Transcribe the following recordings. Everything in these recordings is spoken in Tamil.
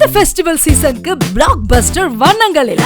இந்த ஃபெஸ்டிவல் சீசனுக்கு பிளாக் பஸ்டர் வண்ணங்களில்.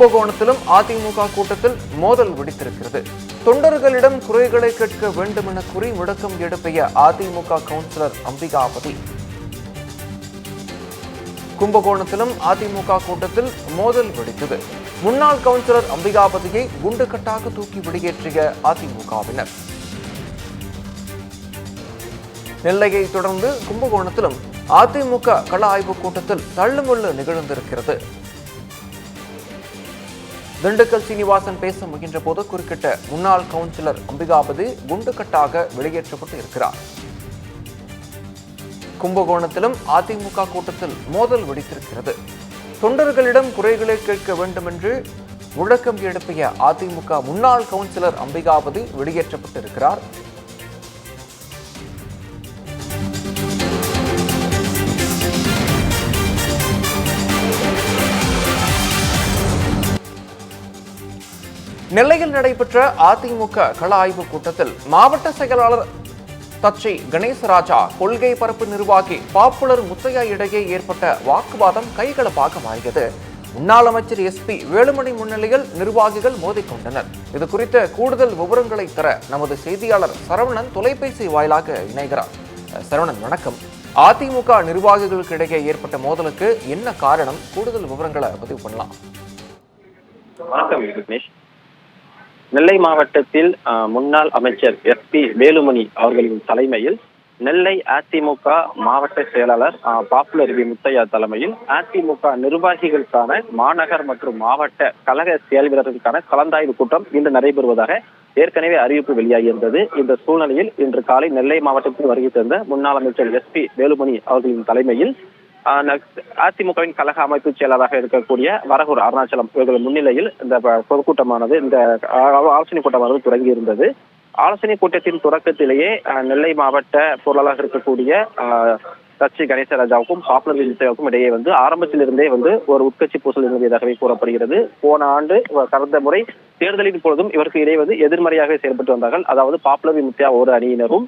கும்பகோணத்திலும் அதிமுக கூட்டத்தில் மோதல் வெடித்திருக்கிறது. தொண்டர்களிடம் குறைகளை கேட்க வேண்டும் என கூறி முடக்கம் எடுப்பிய அதிமுக கவுன்சிலர் அம்பிகாபதி. கும்பகோணத்திலும் அதிமுக கூட்டத்தில் மோதல் வெடித்தது. முன்னாள் கவுன்சிலர் அம்பிகாபதியை குண்டுகட்டாக தூக்கி வெளியேற்றிய அதிமுகவினர். நெல்லையை தொடர்ந்து கும்பகோணத்திலும் அதிமுக கள ஆய்வுக் கூட்டத்தில் தள்ளுமுள்ளு நிகழ்ந்திருக்கிறது. திண்டுக்கல் சீனிவாசன் பேச முயன்ற போது குறுக்கிட்ட முன்னாள் கவுன்சிலர் அம்பிகாபதி குண்டுகட்டாக வெளியேற்றப்பட்டு இருக்கிறார். கும்பகோணத்திலும் அதிமுக கூட்டத்தில் மோதல் வெடித்திருக்கிறது. தொண்டர்களிடம் குறைகளை கேட்க வேண்டும் என்று முழக்கம் எழுப்பிய அதிமுக முன்னாள் கவுன்சிலர் அம்பிகாபதி வெளியேற்றப்பட்டிருக்கிறார். நெல்லையில் நடைபெற்ற அதிமுக கள ஆய்வு கூட்டத்தில் மாவட்ட செயலாளர் தச்சை கணேசராஜா கொள்கை பரப்பு நிர்வாகி பாப்புலர் முத்தையா இடையே ஏற்பட்ட வாக்குவாதம் கைகலப்பாக மாறியது. முன்னாள் அமைச்சர் எஸ்பி வேலுமணி முன்னிலையில் நிர்வாகிகள் மோதிக்கொண்டனர் இது குறித்த கூடுதல் விவரங்களை தர நமது செய்தியாளர் சரவணன் தொலைபேசி வாயிலாக இணைகிறார். சரவணன் வணக்கம். அதிமுக நிர்வாகிகளுக்கு இடையே ஏற்பட்ட மோதலுக்கு என்ன காரணம்? கூடுதல் விவரங்களை பதிவு பண்ணலாம். வணக்கம் விக்னேஷ் நெல்லை மாவட்டத்தில் முன்னாள் அமைச்சர் எஸ் பி வேலுமணி அவர்களின் தலைமையில் நெல்லை அதிமுக மாவட்ட செயலாளர் பாப்புலர் வி. முத்தையா தலைமையில் அதிமுக நிர்வாகிகளுக்கான மாநகர் மற்றும் மாவட்ட கழக செயல் வீரர்களுக்கான கலந்தாய்வு கூட்டம் இன்று நடைபெறுவதாக ஏற்கனவே அறிவிப்பு வெளியாகியிருந்தது. இந்த சூழ்நிலையில் இன்று காலை நெல்லை மாவட்டத்தில் வருகை தந்த முன்னாள் அமைச்சர் எஸ் பி வேலுமணி அவர்களின் தலைமையில் அதிமுகவின் கழக அமைப்பு செயலராக இருக்கக்கூடிய வரகூர் அருணாச்சலம் இவர்கள் முன்னிலையில் இந்த பொதுக்கூட்டமானது இந்த ஆலோசனை கூட்டமானது தொடங்கி இருந்தது. ஆலோசனை கூட்டத்தின் தொடக்கத்திலேயே நெல்லை மாவட்ட பொருளாளராக இருக்கக்கூடிய ஆஹ், சச்சி கணேசராஜாவுக்கும் பாப்புலர் விஜயாவுக்கும் இடையே வந்து ஆரம்பத்திலிருந்தே வந்து ஒரு உட்கட்சி பூசல் இருந்ததாகவே கூறப்படுகிறது. போன ஆண்டு கடந்த முறை தேர்தலின் பொழுதும் இவருக்கு இடையே வந்து எதிர்மறையாக செயல்பட்டு வந்தார்கள். அதாவது பாப்புலர் விமுத்தியா ஒரு அணியினரும்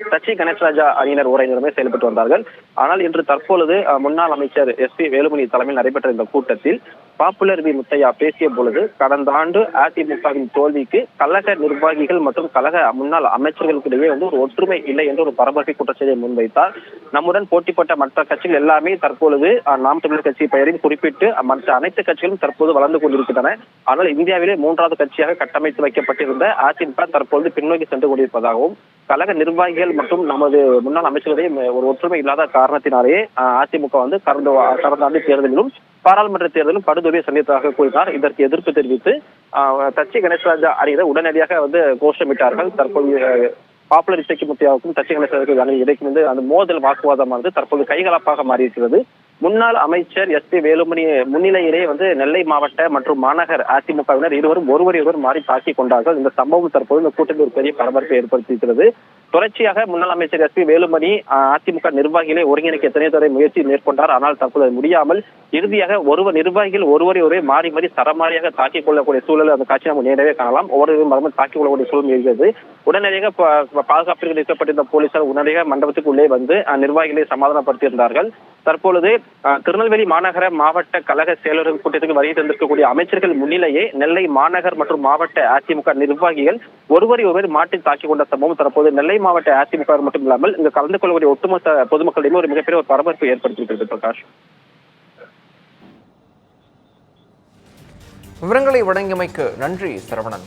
சச்சி கணேசராஜா அணியினர் ஓரையினருமே செயல்பட்டு வந்தார்கள். ஆனால் இன்று தற்பொழுது அஹ், முன்னாள் அமைச்சர் எஸ் பி வேலுமணி தலைமையில் நடைபெற்ற இந்த கூட்டத்தில் பாப்புலர் வி முத்தையா பேசிய பொழுது கடந்த ஆண்டு அதிமுகவின் தோல்விக்கு கழக நிர்வாகிகள் மற்றும் கழக முன்னாள் அமைச்சர்களுக்கு இடையே வந்து ஒரு ஒற்றுமை இல்லை என்று ஒரு பரபரப்பை குற்றச்சாட்டை முன்வைத்தார். நம்முடன் போட்டிப்பட்ட மற்ற கட்சிகள் எல்லாமே தற்பொழுது நாம் தமிழர் கட்சி பெயரையும் குறிப்பிட்டு மற்ற அனைத்து கட்சிகளும் தற்போது வளர்ந்து கொண்டிருக்கின்றன. ஆனால் இந்தியாவிலே மூன்றாவது கட்சியாக கட்டமைத்து வைக்கப்பட்டிருந்த அதிமுக தற்பொழுது பின்னோக்கி சென்று கொண்டிருப்பதாகவும் கழக நிர்வாகிகள் மற்றும் நமது முன்னாள் அமைச்சர்களையும் ஒரு ஒற்றுமை இல்லாத காரணத்தினாலேயே அதிமுக வந்து கடந்த கடந்த ஆண்டு தேர்தலிலும் பாராளுமன்ற தேர்தலும் படுதோல்வியை சந்தித்ததாக கூறினார். இதற்கு எதிர்ப்பு தெரிவித்து தச்சி கணேசராஜா அணியினர் உடனடியாக வந்து கோஷமிட்டார்கள். தற்போது பாப்புலர் இசைக்கு முத்தியாவுக்கும் தச்சி கணேசராஜா அணி இடைக்கும் வந்து அந்த மோதல் வாக்குவாதமானது தற்போது கைகலப்பாக மாறியிருக்கிறது. முன்னாள் அமைச்சர் எஸ் பி வேலுமணி முன்னிலையிலே வந்து நெல்லை மாவட்ட மற்றும் மாநகர் அதிமுகவினர் இருவரும் ஒருவர் ஒருவர் மாறி தாக்கி கொண்டார்கள். இந்த சம்பவம் தற்போது இந்த கூட்டத்தில் ஒரு பெரிய பரபரப்பை ஏற்படுத்தியிருக்கிறது. தொடர்ச்சியாக முன்னாள் அமைச்சர் எஸ் பி வேலுமணி அஹ், அதிமுக நிர்வாகிகளை ஒருங்கிணைக்க எத்தனை தடவை முயற்சி மேற்கொண்டார். ஆனால் தற்போது முடியாமல் இறுதியாக ஒருவர் நிர்வாகிகள் ஒருவரை ஒரே மாறி மாறி சரமாரியாக தாக்கிக் கொள்ளக்கூடிய சூழல் அந்த காட்சி நம்ம நேரவே காணலாம். ஒவ்வொரு மரமும் தாக்கிக் கொள்ளக்கூடிய சூழல் இருக்கிறது. உடனடியாக பாதுகாப்பிற்கு நிற்கப்பட்டிருந்த போலீசார் உடனடியாக மண்டபத்துக்கு உள்ளே வந்து அஹ், நிர்வாகிகளை சமாதானப்படுத்தியிருந்தார்கள். தற்பொழுது திருநெல்வேலி மாநகர மாவட்ட கழக செயலர்கள் கூட்டத்துக்கு வருகை தந்திருக்கக்கூடிய அமைச்சர்கள் முன்னிலையே நெல்லை மாநகர் மற்றும் மாவட்ட அதிமுக நிர்வாகிகள் ஒருவரை ஒருவர் மாட்டில் தாக்கிக் கொண்ட சம்பவம் தற்போது நெல்லை மாவட்ட அதிமுக மட்டும் இல்லாமல் இங்கு கலந்து கொள்ளக்கூடிய ஒட்டுமொத்த பொதுமக்களிடையே ஒரு மிகப்பெரிய ஒரு பரபரப்பு ஏற்படுத்தியிருக்கிறது பிரகாஷ். விவரங்களை வழங்கியமைக்கு நன்றி சரவணன்.